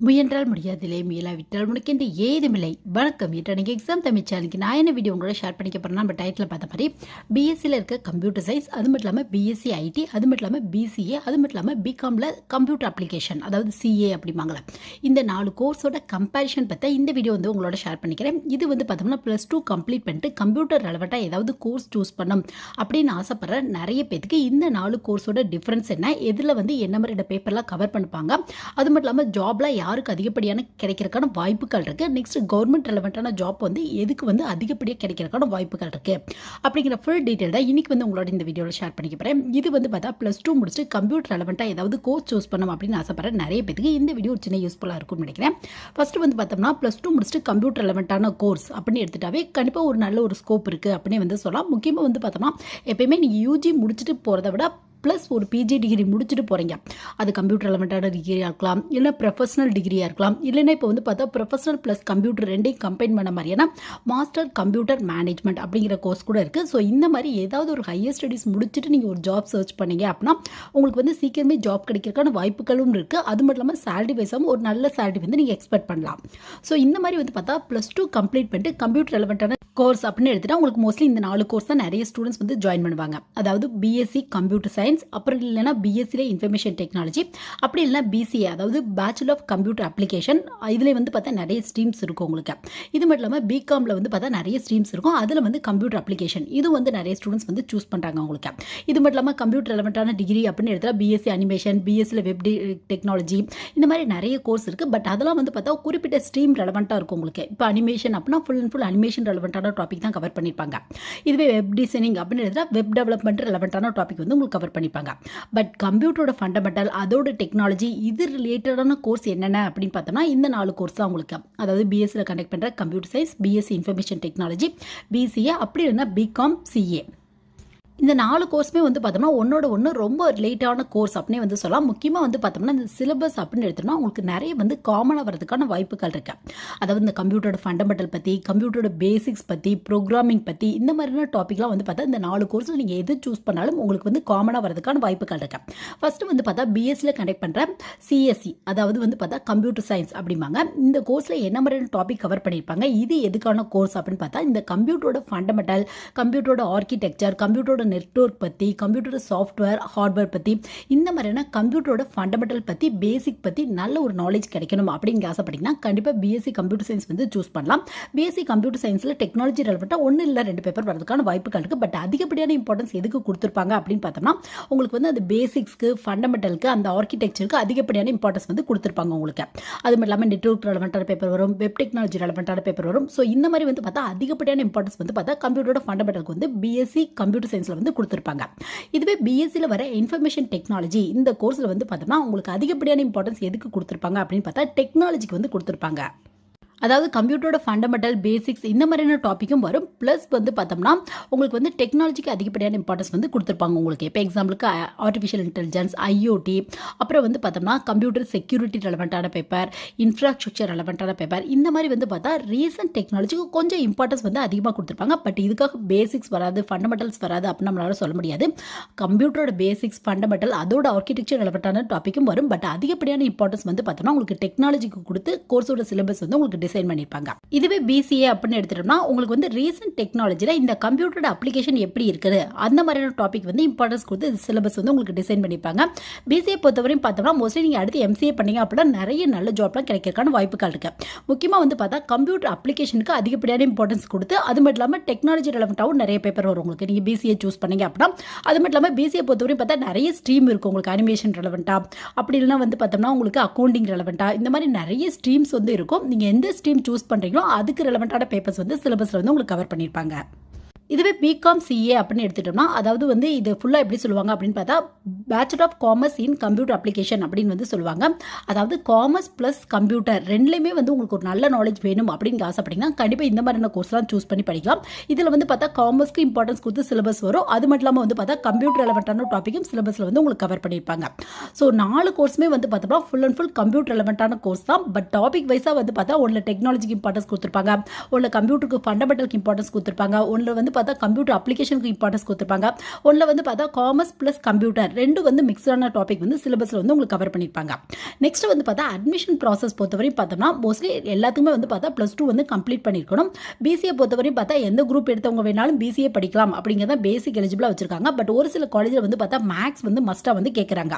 முயன்றால் முடியாதில்லை முயலாவிட்டால் உனக்கு என்று ஏதுமில்லை. வணக்கம். இன்று அன்றைக்கி எக்ஸாம் தமிழ் சேனலுக்கு நான் என்ன வீடியோ உங்களோட ஷேர் பண்ணிக்க போகிறேன் நம்ம டைட்டில் பார்த்த மாதிரி பிஎஸ்சியில் இருக்க கம்ப்யூட்டர் சயின்ஸ் அது மட்டும் இல்லாமல் பிஎஸ்சி ஐடி அது மட்டும் இல்லாமல் பிசிஏ அது மட்டும் இல்லாமல் பிகாமில் கம்ப்யூட்டர் அப்ளிகேஷன் அதாவது சிஏ அப்படிம்பாங்களே இந்த நாலு கோர்ஸோட கம்பேரிஷன் பற்றி இந்த வீடியோ வந்து உங்களோட ஷேர் பண்ணிக்கிறேன். இது வந்து பார்த்தோம்னா ப்ளஸ் டூ கம்ப்ளீட் பண்ணிட்டு கம்ப்யூட்டர் ரெலவெண்ட்டாக ஏதாவது கோர்ஸ் சூஸ் பண்ணணும் அப்படின்னு ஆசைப்படுற நிறைய பேத்துக்கு இந்த நாலு கோர்ஸோட டிஃப்ரென்ஸ் என்ன எதில் வந்து என்ன மாதிரியோட பேப்பர்லாம் கவர் பண்ணிப்பாங்க அது மட்டும் இல்லாமல் ஜாப்லாம் யாருக்கு அதிகப்படியான கிடைக்கிறதுக்கான வாய்ப்புகள் இருக்குது நெக்ஸ்ட் கவர்மெண்ட் ரெலவெண்ட்டான ஜாப் வந்து எதுக்கு வந்து அதிகப்படியாக கிடைக்கிறதுக்கான வாய்ப்புகள் இருக்குது அப்படிங்கிற ஃபுல் டீட்டெயில் தான் இன்றைக்கி வந்து உங்களோட இந்த வீடியோவில் ஷேர் பண்ணிக்க போகிறேன் இது வந்து பார்த்தா ப்ளஸ் டூ முடிச்சுட்டு கம்ப்யூட்டர் ரெலவெண்ட்டாக ஏதாவது கோர்ஸ் சூஸ் பண்ணணும் அப்படின்னு ஆசைப்பட்றேன் நிறைய பேருக்கு இந்த வீடியோ ஒரு சின்ன யூஸ்ஃபுல்லாக இருக்கும்னு நினைக்கிறேன். ஃபஸ்ட்டு வந்து பார்த்தோம்னா ப்ளஸ் டூ முடிச்சுட்டு கம்ப்யூட்டர் ரெலவெண்ட்டான கோர்ஸ் அப்படின்னு எடுத்துட்டாவே கண்டிப்பாக ஒரு நல்ல ஒரு ஸ்கோப் இருக்குது அப்படின்னு வந்து சொல்லலாம். முக்கியமாக வந்து பார்த்தோம்னா எப்பயுமே நீங்கள் யூஜி முடிச்சுட்டு போகிறத விட ப்ளஸ் ஒரு பிஜி டிகிரி முடிச்சுட்டு போகிறீங்க அது கம்ப்யூட்டர் ரெலவெண்ட்டான டிகிரியாக இருக்கலாம் இல்லை ப்ரொஃபஷனல் டிகிரியாக இருக்கலாம். இல்லைன்னா இப்போ வந்து பார்த்தா ப்ரொஃபஷனல் ப்ளஸ் கம்ப்யூட்டர் ரெண்டையும் கம்பைன் பண்ண மாதிரியான மாஸ்டர் கம்ப்யூட்டர் மேனேஜ்மெண்ட் அப்படிங்கிற கோர்ஸ் கூட இருக்குது ஸோ இந்த மாதிரி ஏதாவது ஒரு ஹையர் ஸ்டடீஸ் முடிச்சுட்டு நீங்கள் ஒரு ஜாப் சர்ச் பண்ணீங்க அப்படின்னா உங்களுக்கு வந்து சீக்கிரமே ஜாப் கிடைக்கிறதுக்கான வாய்ப்புகளும் இருக்குது அது மட்டும் இல்லாமல் சேலரி பேசாமல் ஒரு நல்ல சேலரி வந்து நீங்கள் எக்ஸ்பெக்ட் பண்ணலாம். ஸோ இந்த மாதிரி வந்து பார்த்தா ப்ளஸ் டூ கம்ப்ளீட் பண்ணிட்டு கம்ப்யூட்டர் ரெலவெண்ட்டான கோர்ஸ் அப்படின்னு எடுத்துகிட்டா உங்களுக்கு மோஸ்ட்லி இந்த நாலு கோர்ஸ் தான் நிறைய ஸ்டூடெண்ட்ஸ் வந்து ஜாயின் பண்ணுவாங்க. அதாவது பிஎஸ்சி கம்ப்யூட்டர் சயின்ஸ் அப்புறம் இல்லைனா பிஎஸ்சியில் இன்ஃபர்மேஷன் டெக்னாலஜி அப்படி இல்லைனா பிசிஏ அதாவது பேச்சுலர் ஆஃப் கம்ப்யூட்டர் அப்ளிகேஷன் இதில் வந்து பார்த்தா நிறைய ஸ்ட்ரீம்ஸ் இருக்கும் உங்களுக்கு. இது மட்டும் இல்லாமல் பிகாமில் வந்து பார்த்தா நிறைய ஸ்ட்ரீம்ஸ் இருக்கும். அதில் வந்து கம்ப்யூட்டர் அப்ளிகேஷன் இது வந்து நிறைய ஸ்டூடெண்ட்ஸ் வந்து சூஸ் பண்ணுறாங்க உங்களுக்கு. இது மட்டும் இல்லாமல் கம்ப்யூட்டர் ரெலவெண்ட்டான டிகிரி அப்படின்னு எடுத்தால் பிஎஸ்சி அனிமேஷன் பிஎஸ்சியில் வெப் டெக்னாலஜி இந்த மாதிரி நிறைய கோர்ஸ் இருக்குது பட் அதெல்லாம் வந்து பார்த்தா குறிப்பிட்ட ஸ்ட்ரீம் ரெலவெண்ட்டாக இருக்கும் உங்களுக்கு. இப்போ அனிமேஷன் அப்படின்னா ஃபுல் அண்ட் ஃபுல் அனிமேஷன் ரெலவெண்ட்டான டாபிக் தான் கவர் பண்ணியிருப்பாங்க இதுவே வெப் டிசைனிங் அப்படின்னு எடுத்தால் வெப் டெவலப்மெண்ட் ரெலவெண்ட்டான டாபிக் வந்து உங்களுக்கு கவர் பண்ணிப்பாங்க. பட் கம்ப்யூட்டரோட ஃபண்டமெண்டல் அதோட டெக்னாலஜி இது ரிலேட்டடான கோர்ஸ் என்னென்ன அப்படின்னு பார்த்தோம்னா இந்த நாலு கோர்ஸ் தான் உங்களுக்கு. அதாவது பிஎஸ்சியில் கண்டக்ட் பண்ணுற computer science BSc information technology BCA அப்படி இல்லைன்னா பிகாம் சிஏ இந்த நாலு கோர்ஸுமே வந்து பார்த்தோம்னா ஒன்னோட ஒன்று ரொம்ப ரிலேட்டான கோர்ஸ் அப்படின்னே வந்து சொல்லலாம். முக்கியமாக வந்து பார்த்தோம்னா இந்த சிலபஸ் அப்படின்னு எடுத்தோம்னா உங்களுக்கு நிறைய வந்து காமனாக வரதுக்கான வாய்ப்புகள் இருக்கு. அதாவது இந்த கம்ப்யூட்டரோட ஃபண்டமெண்டல் பற்றி கம்ப்யூட்டரோட பேசிக்ஸ் பற்றி ப்ரோக்ராமிங் பற்றி இந்த மாதிரியான டாப்பிக்லாம் வந்து பார்த்தா இந்த நாலு கோர்ஸில் நீங்கள் எது சூஸ் பண்ணாலும் உங்களுக்கு வந்து காமனாக வரதுக்கான வாய்ப்புகள் இருக்கு. ஃபஸ்ட்டு வந்து பார்த்தா பிஎஸ்சியில் கண்டக்ட் பண்ணுற சிஎஸ்சி அதாவது வந்து பார்த்தா கம்ப்யூட்டர் சயின்ஸ் அப்படிம்பாங்க. இந்த கோர்ஸில் என்ன மாதிரியான டாபிக் கவர் பண்ணியிருப்பாங்க இது எதுக்கான கோர்ஸ் அப்படின்னு பார்த்தா இந்த கம்ப்யூட்டரோட ஃபண்டமெண்டல் கம்ப்யூட்டரோட ஆர்கிடெக்சர் கம்ப்யூட்டரோட நெட்ஒர்க் பற்றி கம்ப்யூட்டர் சாஃப்ட்வேர் ஹார்ட்வேர் பற்றி இந்த மாதிரியான கம்ப்யூட்டரோட ஃபண்டமெண்டல் பற்றி பேசிக் பற்றி நல்ல ஒரு நாலேஜ் கிடைக்கணும் அப்படிங்கிற ஆசைப்பட்டிங்கன்னா கண்டிப்பாக பிஎஸ்சி கம்ப்யூட்டர் சயின்ஸ் வந்து சூஸ் பண்ணலாம். பிஎஸ்சி கம்ப்யூட்டர் சயின்ஸில் டெக்னாலஜி ரெலவெண்ட்டாக ஒன்று இல்லை ரெண்டு பேப்பர் வரதுக்கான வாய்ப்புகள் இருக்குது பட் அதிகப்படியான இம்பார்ட்டன்ஸ் எதுக்கு கொடுத்துருப்பாங்க அப்படின்னு பார்த்தோம்னா உங்களுக்கு வந்து அந்த பேசிக்ஸ்க்கு ஃபண்டமெண்டலுக்கு அந்த ஆர்கிடெக்சருக்கு அதிகப்படியான இம்பார்ட்டன்ஸ் வந்து கொடுத்துருப்பாங்க உங்களுக்கு. அது மட்டும் இல்லாமல் நெட்ஒர்க் ரெலவெண்ட்டான பேப்பர் வரும் வெப் டெக்னாலஜி ரெலவெண்ட்டான பேப்பர் வரும். ஸோ இந்த மாதிரி வந்து பார்த்தா அதிகப்படியான இம்பார்ட்டன்ஸ் வந்து பார்த்தா கம்ப்யூட்டரோட ஃபண்டமெண்டலுக்கு வந்து பிஎஸ்சி கம்ப்யூட்டர் சயின்ஸில் வந்து கொடுத்துருப்பாங்க. இதுவே பிஎஸ்சியில் வர இன்ஃபர்மேஷன் டெக்னாலஜி இந்த கோர்ஸில் வந்து பார்த்தோம்னா உங்களுக்கு அதிகப்படியான இம்பார்ட்டன்ஸ் எதுக்கு கொடுத்துருப்பாங்க அப்படின்னு பார்த்தா டெக்னாலஜிக்கு வந்து கொடுத்துருப்பாங்க. அதாவது கம்ப்யூட்டரோட ஃபண்டமெண்டல் பேசிக்ஸ் இந்த மாதிரியான டாப்பிக்கும் வரும். ப்ளஸ் வந்து பார்த்தோம்னா உங்களுக்கு வந்து டெக்னாலஜிக்கு அதிகப்படியான இம்பார்ட்டன்ஸ் வந்து கொடுத்துருப்பாங்க உங்களுக்கு. இப்போ எக்ஸாம்பிளுக்கு ஆர்டிஃபிஷியல் இன்டெலிஜென்ஸ் ஐஓடி அப்புறம் வந்து பார்த்தோம்னா கம்ப்யூட்டர் செக்யூரிட்டி ரெலவெண்ட்டான பேப்பர் இன்ஃப்ராஸ்ட்ரக்சர் ரெலவெண்ட்டான பேப்பர் இந்த மாதிரி வந்து பார்த்தா ரீசன்ட் டெக்னாலஜிக்கு கொஞ்சம் இம்பார்ட்டன்ஸ் வந்து அதிகமாக கொடுத்துருப்பாங்க. பட் இதுக்காக பேசிக்ஸ் வராது ஃபண்டமெண்டல்ஸ் வராது அப்படின்னு நம்மளால சொல்ல முடியாது. கம்ப்யூட்டரோட பேசிக்ஸ் ஃபண்டமெண்டல் அதோட ஆர்கிடெக்சர் ரெலவெண்ட்டான டாப்பிக்கும் வரும். பட் அதிகப்படியான இம்பார்ட்டன்ஸ் வந்து பார்த்தோம்னா உங்களுக்கு டெக்னாலஜிக்கு கொடுத்து கோர்ஸோட சிலபஸ் வந்து உங்களுக்கு டிசைன் பண்ணியிருப்பாங்க. இதுவே பிசிஏ அப்படின்னு எடுத்துட்டோம்னா உங்களுக்கு வந்து ரீசன்ட் டெக்னாலஜியில் இந்த கம்ப்யூட்டரோட அப்ளிகேஷன் எப்படி இருக்குது? அந்த மாதிரியான டாபிக் வந்து இம்பார்ட்டன்ஸ் கொடுத்து சிலபஸ் வந்து உங்களுக்கு டிசைன் பண்ணியிருப்பாங்க. பிசிஏ பொறுத்தவரையும் பார்த்தோம்னா மோஸ்ட்லி நீங்கள் அடுத்து எம்சிஏ பண்ணீங்க அப்படின்னா நிறைய நல்ல ஜாப்லாம் கிடைக்கிறதுக்கான வாய்ப்புகள் இருக்கு. முக்கியமாக வந்து பார்த்தா கம்ப்யூட்டர் அப்ளிகேஷனுக்கு அதிகப்படியான இம்பார்ட்டன்ஸ் கொடுத்து அது மட்டும் இல்லாமல் டெக்னாலஜி ரெலவெண்ட்டாகவும் நிறைய பேப்பர் வரும் உங்களுக்கு. நீங்கள் பிசிஏ சூஸ் பண்ணீங்க அப்படின்னா அது மட்டும் இல்லாமல் பிசிஏ பொறுத்தவரையும் பார்த்தா நிறைய ஸ்ட்ரீம் இருக்கும் உங்களுக்கு அனிமேஷன் ரெலவெண்ட்டாக அப்படி இல்லைனா வந்து பார்த்தோம்னா உங்களுக்கு அக்கௌண்டிங் ரெலவெண்ட்டாக இந்த மாதிரி நிறைய ஸ்ட்ரீம்ஸ் வந்து இருக்கும். நீங்கள் எந்த ஸ்ட்ரீம் சூஸ் பண்ணுறீங்களோ அதுக்கு ரிலவெண்ட்டான பேப்பர்ஸ் வந்து சிலபஸில் வந்து உங்களுக்கு கவர் பண்ணியிருப்பாங்க இதுவே பிகாம் சிஏ அப்படின்னு எடுத்துட்டோம்னா அதாவது வந்து இது ஃபுல்லாக எப்படி சொல்லுவாங்க அப்படின்னு பார்த்தா bachelor of commerce in computer application அப்படின்னு வந்து சொல்லுவாங்க. அதாவது காமர்ஸ் ப்ளஸ் கம்ப்யூட்டர் ரெண்டுலேயுமே வந்து உங்களுக்கு ஒரு நல்ல நாலேஜ் வேணும் அப்படின்னு ஆசைப்பட்டீங்கன்னா கண்டிப்பாக இந்த மாதிரியான கோர்ஸ்லாம் சூஸ் பண்ணி படிக்கலாம். இதில் வந்து பார்த்தா காமர்ஸ்க்கு இம்பார்ட்டன்ஸ் கொடுத்து சிலபஸ் வரும். அது மட்டும் இல்லாமல் வந்து பார்த்தா கம்ப்யூட்டர் ரெலவெண்ட்டான டாப்பிக்கும் சிலபஸில் வந்து உங்களுக்கு கவர் பண்ணியிருப்பாங்க. ஸோ நாலு கோர்ஸுமே வந்து பார்த்தோம்னா ஃபுல் அண்ட் ஃபுல் கம்ப்யூட்டர் ரெலவெண்ட்டான கோர்ஸ் தான். பட் டாபிக் வைஸாக வந்து பார்த்தா ஒன்றில் டெக்னாலஜிக்கு இம்பார்ட்டன்ஸ் கொடுத்துருப்பாங்க. ஒன்றில் கம்ப்யூட்டருக்கு ஃபண்டமெண்டலுக்கு இம்பார்ட்டன்ஸ் கொடுத்துருப்பாங்க. ஒன்றில் வந்து பார்த்தா கம்ப்யூட்டர் அப்ளிகேஷனுக்கு இம்பார்ட்டன்ஸ் கொடுத்துருப்பாங்க. ஒன்றில் வந்து பார்த்தா காமர்ஸ் ப்ளஸ் கம்ப்யூட்டர் ரெண்டும் வந்து மிக்ஸ்டான டாபிக் வந்து சிலபஸில் வந்து உங்களுக்கு கவர் பண்ணியிருப்பாங்க. நெக்ஸ்ட் வந்து பார்த்தா அட்மிஷன் ப்ராசஸ் பொறுத்தவரையும் பார்த்தோம்னா மோஸ்ட்லி எல்லாத்துக்குமே வந்து பார்த்தா ப்ளஸ் டூ வந்து கம்ப்ளீட் பண்ணியிருக்கணும். பிசிஏ பொறுத்தவரையும் பார்த்தா எந்த குரூப் எடுத்தவங்க வேணாலும் பிசிஏ படிக்கலாம் அப்படிங்கிறத பேசிக் எலிஜிபிளாக வச்சிருக்காங்க. பட் ஒரு சில காலேஜில் வந்து பார்த்தா மேக்ஸ் வந்து மஸ்ட்டாக வந்து கேட்குறாங்க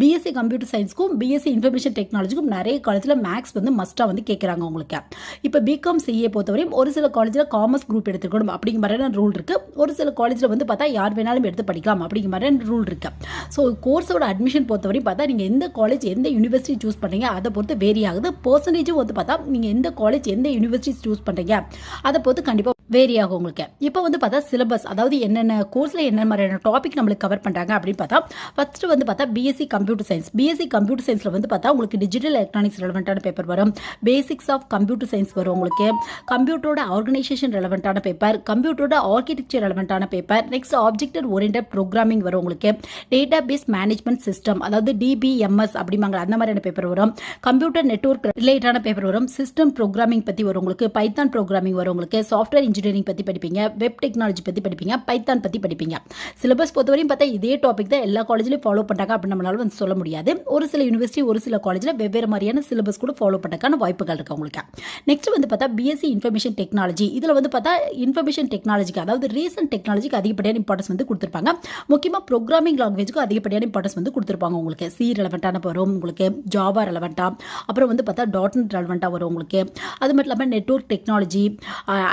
பிஎஸ்சி கம்ப்யூட்டர் சயின்ஸ்க்கும் பிஎஸ்சி இன்ஃபர்மேஷன் டெக்னாலஜிக்கும் நிறைய காலேஜில் மேக்ஸ் வந்து மஸ்ட்டாக வந்து கேட்குறாங்க உங்களுக்கு. இப்போ பிகாம் சிஏ பொறுத்தவரையும் ஒரு சில காலேஜில் காமர்ஸ் குரூப் எடுத்துக்கணும் அப்படிங்கிற மாதிரியான ரூல் இருக்குது ஒரு சில காலேஜில் வந்து பார்த்தா யார் வேணாலும் எடுத்து படிக்கலாம் அப்படிங்கிற மாதிரி ரூல் இருக்குது ஸோ கோர்ஸோட அட்மிஷன் பொறுத்தவரையும் பார்த்தா நீங்கள் எந்த காலேஜ் எந்த யூனிவர்சிட்டி சூஸ் பண்ணுறீங்க அதை பொறுத்து வேரி ஆகுது. பர்சன்டேஜும் வந்து பார்த்தா நீங்கள் எந்த காலேஜ் எந்த யூனிவர்சிட்டி சூஸ் பண்ணுறீங்க அதை பொறுத்து கண்டிப்பாக வேரி ஆகும் உங்களுக்கு. இப்போ வந்து பார்த்தா சிலபஸ் அதாவது என்னென்ன கோர்ஸில் என்ன மாதிரியான டாபிக் நம்மளுக்கு கவர் பண்ணுறாங்க அப்படின்னு பார்த்தா ஃபஸ்ட்டு வந்து பார்த்தா BSc computer science BSc computer சயின்ஸில் வந்து பார்த்தா உங்களுக்கு டிஜிட்டல் எலக்ட்ரானிக்ஸ் ரெலவெண்ட்டான பேப்பர் வரும். பேசிக்ஸ் ஆஃப் கம்ப்யூட்டர் சயின்ஸ் வரும் உங்களுக்கு. கம்ப்யூட்டரோட ஆர்கனைசேஷன் ரெலவெண்ட்டான பேப்பர் கம்ப்யூட்டரோட architecture ரெலவெண்ட்டான paper next objected orient programming வரும் உங்களுக்கு. டேட்டா பேஸ் மேனேஜ்மெண்ட் சிஸ்டம் அதாவது டிபிஎம்எஸ் அப்படிம்பாங்க அந்த மாதிரியான பேப்பர் வரும். கம்ப்யூட்டர் நெட்ஒர்க் ரிலேட்டான பேப்பர் வரும். சிஸ்டம் ப்ரோக்ராமிங் பற்றி வரும் உங்களுக்கு. பைத்தான் ப்ரோக்ராமிங் வரும் உங்களுக்கு. சாஃப்ட்வேர் இன்ஜினியரிங் பற்றி படிப்பீங்க வெப் டெக்னாலஜி பற்றி படிப்பீங்க பைத்தான் பற்றி படிப்பீங்க. சிலபஸ் பொறுத்தவரையும் பார்த்தா இதே டாபிக் தான் எல்லா காலேஜ்லையும் ஃபாலோ பண்ணுறாங்க அப்படின்னு நம்மளால வந்து சொல்ல முடியாது. ஒரு சில யூனிவர்சிட்டி ஒரு சில காலேஜில் வெவ்வேறு மாதிரியான சிலபஸ் கூட ஃபாலோ பண்ணுறதுக்கான வாய்ப்புகள் இருக்குது உங்களுக்கு நெக்ஸ்ட் வந்து பார்த்தா பிஎஸ்சி இன்ஃபர்மேஷன் டெக்னாலஜி இதில் வந்து பார்த்தா இன்ஃபர்மேஷன் டெக்னாலஜிக்கு அதாவது ரீசன்ட் டெக்னாலஜிக்கு அதிகப்படியான இம்பார்ட்டன்ஸ் வந்து கொடுத்துருப்பாங்க. முக்கியமாக ப்ரோக்ராமிங் லாங்குவேஜுக்கு அதிகப்படியான இம்பார்ட்டன்ஸ் வந்து கொடுத்துருப்பாங்க உங்களுக்கு. சி ரெலவெண்ட்டான வரும் உங்களுக்கு ஜாவா ரெலவெண்ட்டாக அப்புறம் வந்து பார்த்தா டாட் நெட் ரெலவெண்ட்டாக வரும் உங்களுக்கு. அது மட்டும் இல்லாமல் நெட்ஒர்க் டெக்னாலஜி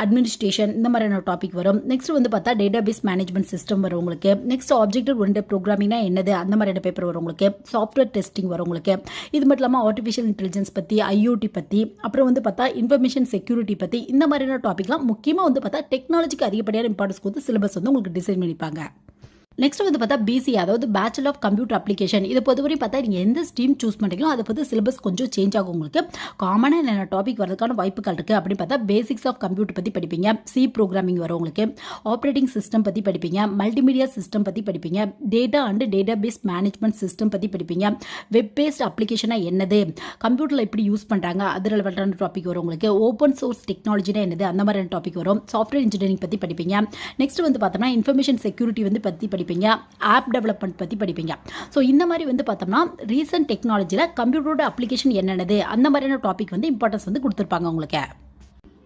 அட்மினிஸ்ட்ரேஷன் இந்த மாதிரியான டாபிக் வரும். நெக்ஸ்ட் வந்து பார்த்தா டேட்டாபேஸ் மேனேஜ்மெண்ட் சிஸ்டம் வரும் உங்களுக்கு. நெக்ஸ்ட் ஆப்ஜெக்டிவ் ஒன் ப்ரோக்ராமிங்னா என்னது? அந்த மாதிரியான பேப்பர் வரும் உங்களுக்கு. சாஃப்ட்வேர் டெஸ்டிங் வரும் உங்களுக்கு. இது மட்டும் இல்லாமல் ஆர்டிஃபிஷியல் இன்டெலிஜென்ஸ் பற்றி ஐஓடி பற்றி அப்புறம் வந்து பார்த்தா இன்ஃபர்மேஷன் செக்யூரிட்டி பற்றி இந்த மாதிரியான டாபிக்லாம் முக்கியமாக வந்து பார்த்தா டெக்னாலஜிக்கு அதிகப்படியான இம்பார்ட்டன்ஸ் கொடுத்து சிலபஸ் வந்து உங்களுக்கு டிசைன் பண்ணிப்பாங்க. நெக்ஸ்ட் வந்து பார்த்தா பிசி அதாவது பேச்சுலர் ஆஃப் கம்ப்யூட்டர் அப்ளிகேஷன் இது பொறுத்தவரையும் பார்த்தா நீங்கள் எந்த ஸ்ட்ரீம் சூஸ் பண்ணுறீங்களோ அதை பற்றி சிலபஸ் கொஞ்சம் சேஞ்ச் ஆகும் உங்களுக்கு. காமனாக என்னென்ன டாபிக் வரதுக்கான வாய்ப்புகள் இருக்குது அப்படின்னு பார்த்தா பேசிக்ஸ் ஆஃப் கம்ப்யூட்டர் பற்றி படிப்பீங்க. சி ப்ரோக்ராமிங் வரும் உங்களுக்கு. ஆப்ரேட்டிங் சிஸ்டம் பற்றி படிப்பீங்க. மல்டிமீடியா சிஸ்டம் பற்றி படிப்பீங்க. Data and database management system பற்றி படிப்பீங்க. வெப் பேஸ்ட் அப்ளிகேஷனாக என்னது? கம்ப்யூட்டரில் எப்படி யூஸ் பண்ணுறாங்க அது ரெலவெண்ட்டான டாபிக் வரும் உங்களுக்கு. ஓப்பன் சோர்ஸ் டெக்னாலஜினா என்னது? அந்த மாதிரியான டாபிக் வரும். சாஃப்ட்வேர் இன்ஜினியரிங் பற்றி படிப்பீங்க. நெக்ஸ்ட் வந்து பார்த்தோம்னா இன்ஃபர்மேஷன் செக்யூரிட்டி வந்து பற்றி படிப்பீங்க ஆப் டெவலப்மெண்ட் பற்றி படிப்பீங்க. ஸோ இந்த மாதிரி வந்து பார்த்தோம்னா ரீசன்ட் டெக்னாலஜியில் கம்ப்யூட்டரோட அப்ளிகேஷன் என்னென்னது அந்த மாதிரியான டாபிக் வந்து இம்பார்ட்டன்ஸ் வந்து கொடுத்துருப்பாங்க உங்களுக்கு.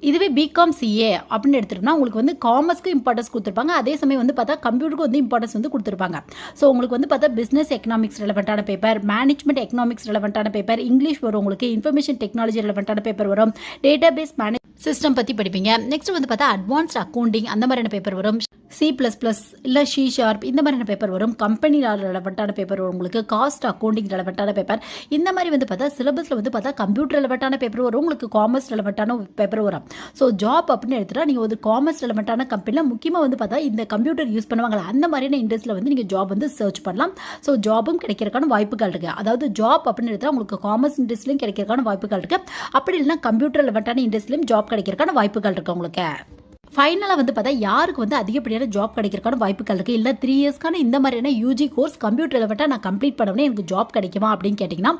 இதுவே பிகாம் சிஏ அப்படின்னு எடுத்துட்டோம்னா உங்களுக்கு வந்து காமர்ஸ்க்கு இம்பார்ட்டன்ஸ் கொடுத்துருப்பாங்க அதே சமயம் வந்து பார்த்தா கம்ப்யூட்டருக்கு வந்து இம்பார்ட்டன்ஸ் வந்து கொடுத்துருப்பாங்க. ஸோ உங்களுக்கு வந்து பார்த்தா பிஸ்னஸ் எக்கனாமிக்ஸ் ரிலவெண்ட்டான பேப்பர் மேனேஜ்மெண்ட் எக்கனாமிக்ஸ் ரிலவெண்ட்டான பேப்பர் இங்கிலீஷ் வரும் உங்களுக்கு இன்ஃபர்மேஷன் டெக்னாலஜி ரிலவெண்ட்டான பேப்பர் வரும் டேட்டா பேஸ் மேனேஜ் சிஸ்டம் பற்றி படிப்பீங்க. நெக்ஸ்ட் வந்து பார்த்தா அட்வான்ஸ்ட் அக்கௌண்டிங் அந்த மாதிரியான பேப்பர் வரும். சி ப்ளஸ் ப்ளஸ் இல்லை சி ஷார்ப் இந்த மாதிரியான பேப்பர் வரும். கம்பெனி ரெலவெண்ட்டான பேப்பர் வரும். உங்களுக்கு காஸ்ட் அக்கௌண்டிங் ரெலவெண்ட்டான பேப்பர் இந்த மாதிரி வந்து பார்த்தா சிலபஸில் வந்து பார்த்தா கம்ப்யூட்டர் ரெலவெண்ட்டான பேப்பர் வரும். உங்களுக்கு காமர்ஸ் ரெலவெண்ட்டான பேப்பர் வரும். ஸோ ஜாப் அப்படின்னு எடுத்துட்டா நீங்கள் ஒரு காமர்ஸ் ரெலவெண்ட்டான கம்பெனியில் முக்கியமாக வந்து பார்த்தா இந்த கம்ப்யூட்டர் யூஸ் பண்ணுவாங்களா? அந்த மாதிரியான இண்டஸ்ட்ரியில் வந்து நீங்கள் ஜாப் வந்து சர்ச் பண்ணலாம். ஸோ ஜாபும் கிடைக்கிறக்கான வாய்ப்புகள் இருக்குது அதாவது ஜாப் அப்படின்னு எடுத்தால் உங்களுக்கு காமர்ஸ் இண்டஸ்ட்ரியிலும் கிடைக்கிறக்கான வாய்ப்புகள் இருக்குது அப்படி இல்லைனா கம்ப்யூட்டர் ரெலவெண்ட்டான இண்டஸ்ட்ரியிலும் ஜாப் கிடைக்கிறக்கான வாய்ப்புகள் இருக்குது உங்களுக்கு. ஃபைனலாக வந்து பார்த்தா யாருக்கு வந்து அதிகப்படியான ஜாப் கிடைக்கிறக்கான வாய்ப்புகள் இருக்குது இல்லை த்ரீ இயர்ஸ்க்கான இந்த மாதிரியான யூஜி கோர்ஸ் கம்ப்யூட்டர் ரெலவெண்ட்டாக நான் கம்ப்ளீட் பண்ணவனே எனக்கு ஜாப் கிடைக்குமா அப்படின்னு கேட்டிங்கன்னா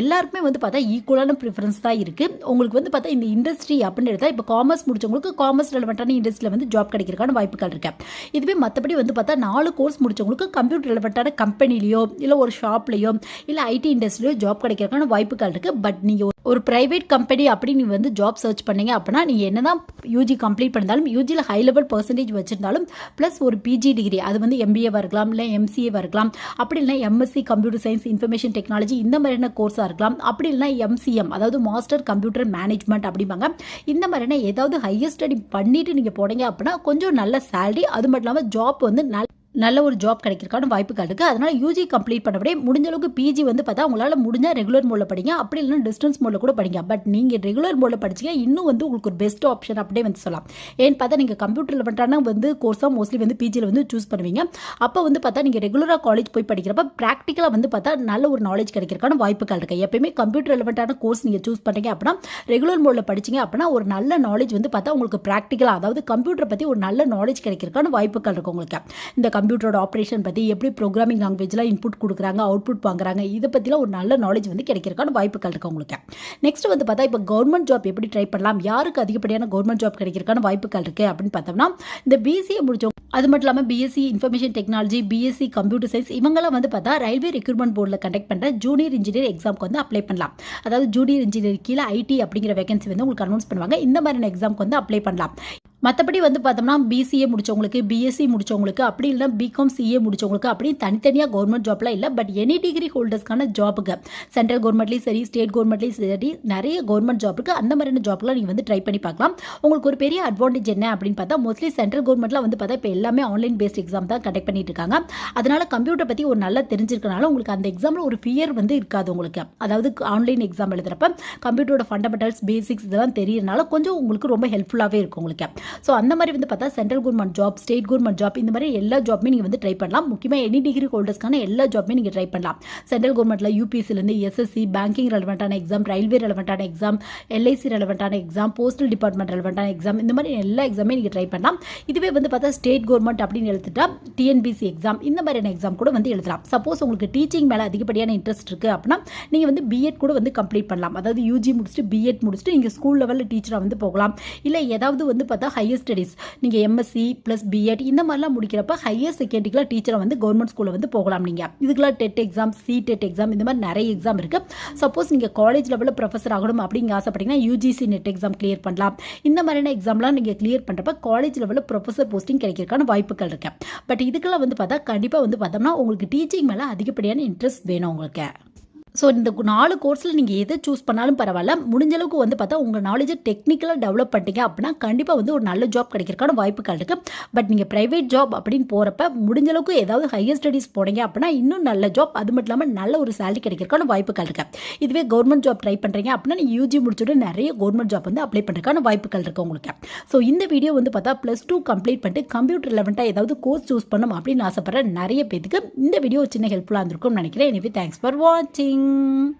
எல்லாருக்குமே வந்து பார்த்தா ஈக்குவலான ப்ரிஃபரன்ஸ் தான் இருக்குது உங்களுக்கு வந்து பார்த்தா இந்த இண்டஸ்ட்ரி அப்படின்னு எடுத்தால் இப்போ காமர்ஸ் முடிச்சவங்களுக்கு காமர்ஸ் ரிலவெண்ட்டான இண்டஸ்ட்ரியில் வந்து ஜாப் கிடைக்கிறக்கான வாய்ப்புகள் இருக்கு. இதுவே மற்றபடி வந்து பார்த்தா நாலு கோர்ஸ் முடிச்சவங்களுக்கு கம்ப்யூட்டர் ரிலவெண்ட்டான கம்பெனிலேயோ இல்லை ஒரு ஷாப்லையோ இல்லை ஐடி இண்டஸ்ட்ரியிலையோ ஜாப் கிடைக்கிறக்கான வாய்ப்புகள் இருக்குது பட் நீங்கள் ஒரு ப்ரைவேட் கம்பெனி அப்படி நீ வந்து ஜாப் சர்ச் பண்ணீங்க அப்படின்னா நீங்கள் என்ன தான் யூஜி கம்ப்ளீட் பண்ணிருந்தாலும் யூஜியில் ஹை லெவல் பர்சன்டேஜ் வச்சிருந்தாலும் ப்ளஸ் ஒரு பிஜி டிகிரி அது வந்து எம்பிஏவாக இருக்கலாம் இல்லை எம்சிஏவாக இருக்கலாம் அப்படி இல்லைனா MSc computer science information technology இந்த மாதிரியான கோர்ஸாக இருக்கலாம். அப்படி இல்லைனா எம்சிஎம் அதாவது மாஸ்டர் கம்ப்யூட்டர் மேனேஜ்மெண்ட் அப்படிம்பாங்க. இந்த மாதிரியான ஏதாவது ஹையர் ஸ்டடி பண்ணிட்டு நீங்கள் போனீங்க அப்படின்னா கொஞ்சம் நல்ல சேலரி அது மட்டும் இல்லாமல் ஜாப் வந்து நல்ல நல்ல ஒரு ஜாப் கிடைக்கிறதுக்கான வாய்ப்புகள் இருக்குது அதனால் யூஜி கம்ப்ளீட் பண்ணபடியே முடிஞ்ச அளவுக்கு பிஜி வந்து பார்த்தா உங்களால் முடிஞ்சால் ரெகுலர் மோடில் படிங்க. அப்படி இல்லைனா டிஸ்டன்ஸ் மோடில் கூட படிங்க. பட் நீங்கள் ரெகுலர் மோடில் படிச்சிங்க இன்னும் வந்து உங்களுக்கு ஒரு பெஸ்ட் ஆப்ஷன் அப்படியே வந்து சொல்லலாம். ஏன்னு பார்த்தா நீங்கள் கம்ப்யூட்டரில் பண்ணுறாங்கன்னா வந்து கோர்ஸாக மோஸ்ட்லி வந்து பிஜியில் வந்து சூஸ் பண்ணுவீங்க. அப்போ வந்து பார்த்தா நீங்கள் ரெகுலராக காலேஜ் போய் படிக்கிறப்ப ப்ராக்டிக்கலாக வந்து பார்த்தா நல்ல ஒரு நாலேஜ் கிடைக்கிறதுக்கான வாய்ப்புகள் இருக்குது எப்பயுமே கம்ப்யூட்டர் ரிலவெண்ட்டான கோர்ஸ் நீங்கள் சூஸ் பண்ணுறீங்க அப்படின்னா ரெகுலர் மோடில் படிச்சிங்க அப்படின்னா ஒரு நல்ல நாலேஜ் வந்து பார்த்தா உங்களுக்கு ப்ராக்டிக்கலாக அதாவது கம்ப்யூட்டரை பற்றி ஒரு நல்ல நாலேஜ் கிடைக்கிறதுக்கான வாய்ப்புகள் இருக்குது உங்களுக்கு. இந்த கம்ப்யூட்டரோட ஆப்ரேஷன் பற்றி எப்படி ப்ரோக்ராமிங் லாங்குவேஜ்லாம் இன்புட் கொடுக்குறாங்க அவுட்புட் வாங்குறாங்க இதை பற்றிலாம் ஒரு நல்ல நாலேஜ் வந்து கிடைக்கிறக்கான வாய்ப்புகள் இருக்குது உங்களுக்கு. நெக்ஸ்ட் வந்து பார்த்தா இப்போ கவர்மெண்ட் ஜாப் எப்படி ட்ரை பண்ணலாம் யாருக்கு அதிகப்படியான கவர்மெண்ட் ஜாப் கிடைக்கிறக்கான வாய்ப்புகள் இருக்குது அப்படின்னு பார்த்தோம்னா இந்த பிஎஸ்சியை முடிச்சவங்க அது மட்டும் இல்லாமல் BSc information technology BSc computer science இவங்கெல்லாம் வந்து பார்த்தா ரயில்வே ரெக்ரூட்மெண்ட் போர்டில் கண்டக்ட் பண்ணுற ஜூனியர் இன்ஜினியர் எக்ஸாம்க்கு வந்து அப்ளை பண்ணலாம். அதாவது ஜூனியர் இன்ஜினியர் கீழே ஐடி அப்படிங்கிற வேகன்சி வந்து உங்களுக்கு அனௌன்ஸ் பண்ணுவாங்க. இந்த மாதிரியான எக்ஸாம்க்கு வந்து அப்ளை பண்ணலாம். மற்றபடி வந்து பார்த்தோம்னா பிசிஏ முடிச்சவங்களுக்கு பிஎஸ்சி முடிச்சவங்களுக்கு அப்படி இல்லைனா பிகாம் சிஏ முடிச்சவங்களுக்கு அப்படி தனித்தனியாக கவர்மெண்ட் ஜாப்லாம் இல்லை. பட் எனி டிகிரி ஹோல்டர்ஸ்க்கான ஜாபுக்கு சென்ட்ரல் கவர்மெண்ட்லேயும் சரி ஸ்டேட் கவர்மெண்ட்லேயும் சரி நிறைய கவர்மெண்ட் ஜாப்புக்கு அந்த மாதிரியான ஜாப்லாம் நீங்கள் வந்து ட்ரை பண்ணி பார்க்கலாம். உங்களுக்கு ஒரு பெரிய அட்வான்டேஜ் என்ன அப்படின்னு பார்த்தா மோஸ்ட்லி சென்ட்ரல் கவர்மெண்ட்லாம் வந்து பார்த்தா இப்போ எல்லாமே ஆன்லைன் பேஸ்ட் எக்ஸாம் தான் கண்டக்ட் பண்ணிட்டு இருக்காங்க. அதனால கம்ப்யூட்டர் பற்றி ஒரு நல்லா தெரிஞ்சிருக்கனால உங்களுக்கு அந்த எக்ஸாமில் ஒரு ஃபியர் வந்து இருக்காது உங்களுக்கு. அதாவது ஆன்லைன் எக்ஸாம் எழுதுறப்ப கம்ப்யூட்டரோட ஃபண்டமெண்டல்ஸ் பேசிக்ஸ் இதெல்லாம் தெரியறனால கொஞ்சம் உங்களுக்கு ரொம்ப ஹெல்ப்ஃபுல்லாகவே இருக்கும் உங்களுக்கு. ஸோ அந்த மாதிரி வந்து பார்த்தா central government job state government job இந்த மாதிரி எல்லா ஜாப்புமே நீங்கள் வந்து ட்ரை பண்ணலாம். முக்கியமாக எனி டிகிரி ஹோல்டர்ஸ்க்கான எல்லா ஜாப்புமே நீங்கள் ட்ரை பண்ணலாம். சென்ட்ரல் கவர்மெண்ட்டில் யூபிஎஸ்சிலேருந்து எஸ்எஸ்சி பேங்கிங் ரெலவெண்ட்டான எக்ஸாம் ரயில்வே ரெலவெண்ட்டான எக்ஸாம் எல்ஐசி ரெலவெண்ட்டான எக்ஸாம் போஸ்டல் டிபார்ட்மெண்ட் ரெலவெண்ட்டான எக்ஸாம் இந்த மாதிரி எல்லா எக்ஸாமே நீங்கள் ட்ரை பண்ணலாம். இதுவே வந்து பார்த்தா ஸ்டேட் கவர்மெண்ட் அப்படின்னு எழுத்துட்டா டிஎன்பிசி எக்ஸாம் இந்த மாதிரியான எக்ஸாம் கூட வந்து எழுதலாம். சப்போஸ் உங்களுக்கு டீச்சிங் மேலே அதிகப்படியான இன்ட்ரெஸ்ட் இருக்குது அப்படின்னா நீங்கள் வந்து பிஎட் கூட வந்து கம்ப்ளீட் பண்ணலாம். அதாவது யூஜி முடிச்சுட்டு பிஎட் முடிச்சுட்டு நீங்கள் ஸ்கூல் லெவலில் டீச்சராக வந்து போகலாம். இல்லை ஏதாவது வந்து பார்த்தா ஹையர் ஸ்டடீஸ் நீங்கள் எம்எஸ்சி ப்ளஸ் பிஎட் இந்த மாதிரிலாம் முடிக்கிறப்ப ஹையர் செகண்டரிக்கெலாம் டீச்சராக வந்து கவர்மெண்ட் ஸ்கூலில் வந்து போகலாம் நீங்கள் இதுக்கெலாம் TET exam C TET exam இந்த மாதிரி நிறைய எக்ஸாம் இருக்குது சப்போஸ் நீங்கள் காலேஜ் லெவலில் ப்ரொஃபஸர் ஆகணும் அப்படிங்க ஆசைப்பட்டீங்கன்னா யூஜிசி நெட் எக்ஸாம் கிளியர் பண்ணலாம். இந்த மாதிரியான எக்ஸாம்லாம் நீங்கள் கிளியர் பண்ணுறப்ப காலேஜ் லெவலில் ப்ரொஃபஸர் போஸ்டிங் கிடைக்கிறதுக்கான வாய்ப்புகள் இருக்கு. பட் இதுக்கெல்லாம் வந்து பார்த்தா கண்டிப்பாக வந்து பார்த்தோம்னா உங்களுக்கு டீச்சிங் மேலே அதிகப்படியான இன்ட்ரெஸ்ட் வேணும் உங்களுக்கு. ஸோ இந்த நாலு கோர்ஸில் நீங்கள் எதை சூஸ் பண்ணாலும் பரவாயில்ல. முடிஞ்ச அளவுக்கு வந்து பார்த்தா உங்கள் நாலேஜை டெக்னிக்கலாக டெவலப் பண்ணிட்டீங்க அப்படின்னா கண்டிப்பாக வந்து ஒரு நல்ல ஜாப் கிடைக்கிறக்கான வாய்ப்புகள் இருக்குது பட் நீங்கள் ப்ரைவேட் ஜாப் அப்படின்னு போகிறப்ப முடிஞ்ச அளவுக்கு ஏதாவது ஹையர் ஸ்டடீஸ் போனீங்க அப்படின்னா இன்னும் நல்ல ஜாப் அது மட்டும் இல்லாமல் நல்ல ஒரு சேலரி கிடைக்கிறக்கான வாய்ப்புகள் இருக்குது இதுவே கவர்மெண்ட் ஜாப் ட்ரை பண்ணுறீங்க அப்படின்னா நீங்கள் யூஜி முடிச்சுட்டு நிறைய கவர்மெண்ட் ஜாப் வந்து அப்ளை பண்ணுறதுக்கான வாய்ப்புகள் இருக்குது உங்களுக்கு. ஸோ இந்த வீடியோ வந்து பார்த்தா ப்ளஸ் டூ கம்ப்ளீட் பண்ணிட்டு கம்ப்யூட்டர் லெவன்ட்டாக ஏதாவது கோர்ஸ் சூஸ் பண்ணணும் அப்படின்னு ஆசைப்படுற நிறைய பேத்துக்கு இந்த வீடியோ சின்ன ஹெல்ப்ஃபுல்லாக இருந்திருக்கும்னு நினைக்கிறேன். எனவே தேங்க்ஸ் ஃபார் வாட்சிங் 嗯。